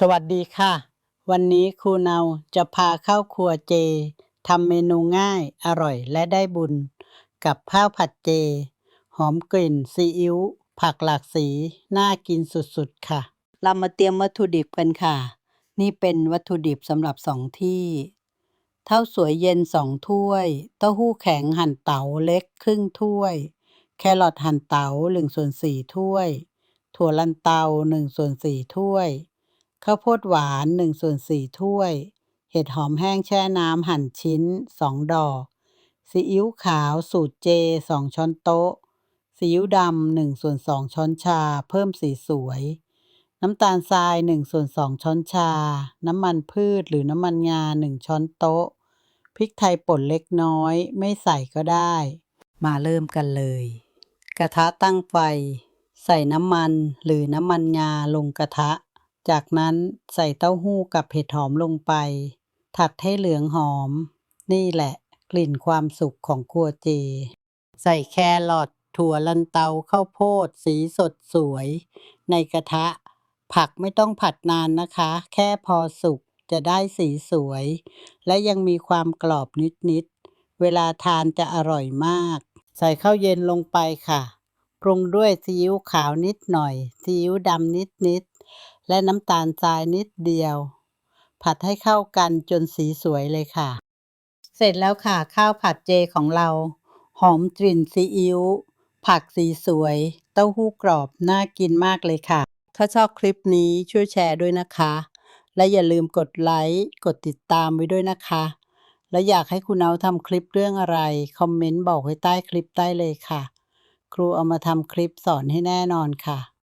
สวัสดีค่ะ วันนี้ครูเนาจะพาเข้าครัวเจทำเมนูง่ายอร่อยและได้บุญ กับข้าวผัดเจ หอมกลิ่นซีอิ๊วผักหลากสี น่ากินสุดๆค่ะ เรามาเตรียมวัตถุดิบกันค่ะ นี่เป็นวัตถุดิบสำหรับสองที่ เท่าสวยเย็นสองถ้วย เต้าหู้แข็งหั่นเต๋าเล็กครึ่งถ้วย แครอทหั่นเต๋าหนึ่งส่วนสี่ถ้วย ถั่วลันเตาหนึ่งส่วนสี่ถ้วย ข้าวโพดหวานหนึ่งส่วนสี่ถ้วย เห็ดหอมแห้งแช่น้ำหั่นชิ้นสองดอกซีอิ๊วขาวสูตรเจสองช้อนโต๊ะซีอิ๊วดำหนึ่งส่วนสองช้อนชา เพิ่มสีสวย น้ำตาลทรายหนึ่งส่วนสองช้อนชา น้ำมันพืชหรือน้ำมันงาหนึ่งช้อนโต๊ะ พริกไทยป่นเล็กน้อย ไม่ใส่ก็ได้ มาเริ่มกันเลย กระทะตั้งไฟ ใส่น้ำมันหรือน้ำมันงาลงกระทะ จากนั้นใส่เต้าหู้กับเห็ดหอมลงไป ถัดให้เหลืองหอม นี่แหละกลิ่นความสุขของครัวเจ ใส่แครอทถั่วลันเตาข้าวโพด สีสดสวย ในกระทะ ผักไม่ต้องผัดนานนะคะ แค่พอสุกจะได้สีสวย และยังมีความกรอบนิดๆ เวลาทานจะอร่อยมาก ใส่ข้าวเย็นลงไปค่ะ ปรุงด้วยซีอิ๊วขาวนิดหน่อย ซีอิ๊วดำนิดๆ และน้ำตาลทรายนิดเดียว ผัดให้เข้ากันจนสีสวยเลยค่ะ เสร็จแล้วค่ะ ข้าวผัดเจของเรา หอมกลิ่นซีอิ๊วผักสีสวย เต้าหู้กรอบน่ากินมากเลยค่ะ ถ้าชอบคลิปนี้ช่วยแชร์ด้วยนะคะ และอย่าลืมกดไลค์กดติดตามไว้ด้วยนะคะ และอยากให้คุณเอาทำคลิปเรื่องอะไร คอมเมนต์บอกไว้ใต้คลิปได้เลยค่ะ ครูเอามาทำคลิปสอนให้แน่นอนค่ะ